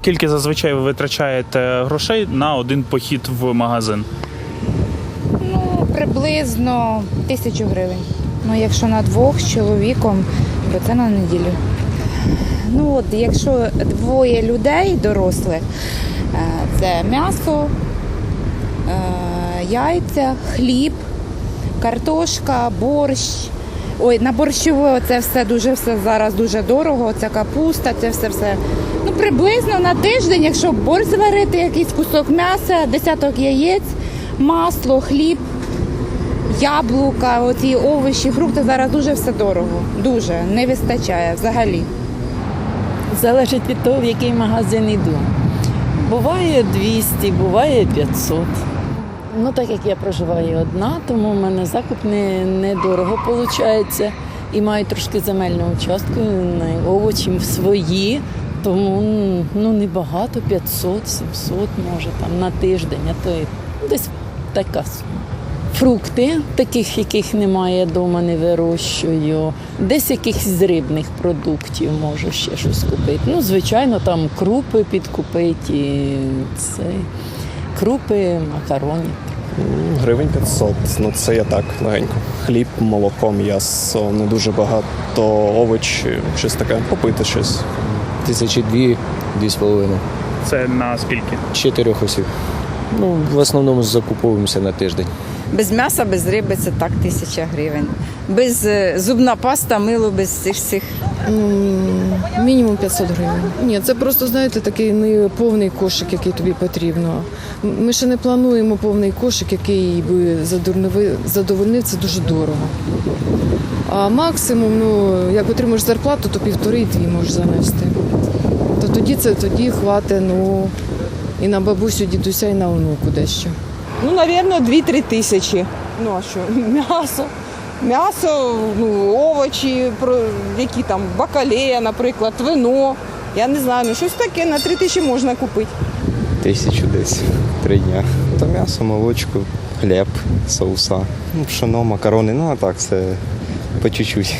Скільки зазвичай ви витрачаєте грошей на один похід в магазин? Ну, приблизно тисячу гривень. Ну, якщо на двох з чоловіком, то це на неділю. Ну, от, якщо двоє людей дорослих, е, це м'ясо, е, яйця, хліб, картошка, борщ. Ой, на борщове це все дуже все зараз дуже дорого. Це капуста, це все все. Ну, приблизно на тиждень, якщо борщ зварити, якийсь кусок м'яса, десяток яєць, масло, хліб, яблука, оці овочі, фрукти зараз дуже все дорого. Дуже не вистачає взагалі. Залежить від того, в який магазин йду. Буває 200, буває 500. Ну, так як я проживаю одна, тому в мене закуп не, недорого виходить. І маю трошки земельного участку, овочі свої, тому ну, небагато, 500, 700 може там на тиждень, а то й десь така сума. Фрукти, таких, яких немає вдома, не вирощую. Десь якихось з рибних продуктів можу ще щось купити. Ну, звичайно, там крупи підкупити, і це, крупи, макарони. Гривень 500. Ну це я так легенько. Хліб, молоко, м'ясо, не дуже багато овочі, щось таке, попити щось. Тисячі дві, дві з половиною. Це на скільки? Чотирьох осіб. Ну, в основному закуповуємося на тиждень. Без м'яса, без риби це так тисяча гривень. Без е, зубна паста, мило, без цих всіх. Мінімум 500 гривень. Ні, це просто знаєте такий не повний кошик, який тобі потрібно. Ми ще не плануємо повний кошик, який би задовольнив, це дуже дорого. А максимум, ну як отримаєш зарплату, то півтори і дві можеш занести. То тоді це тоді хватить, ну і на бабусю, дідуся, і на онуку дещо. Ну, напевно, 2-3 тисячі. Ну а що? М'ясо. М'ясо, ну, овочі, які там бакалея, наприклад, вино. Я не знаю, ну щось таке на 3 тисячі можна купити. Тисячу десь три дня. Та м'ясо, молочко, хліб, соуса, ну, пшено, макарони, ну а так це по чуть-чуть.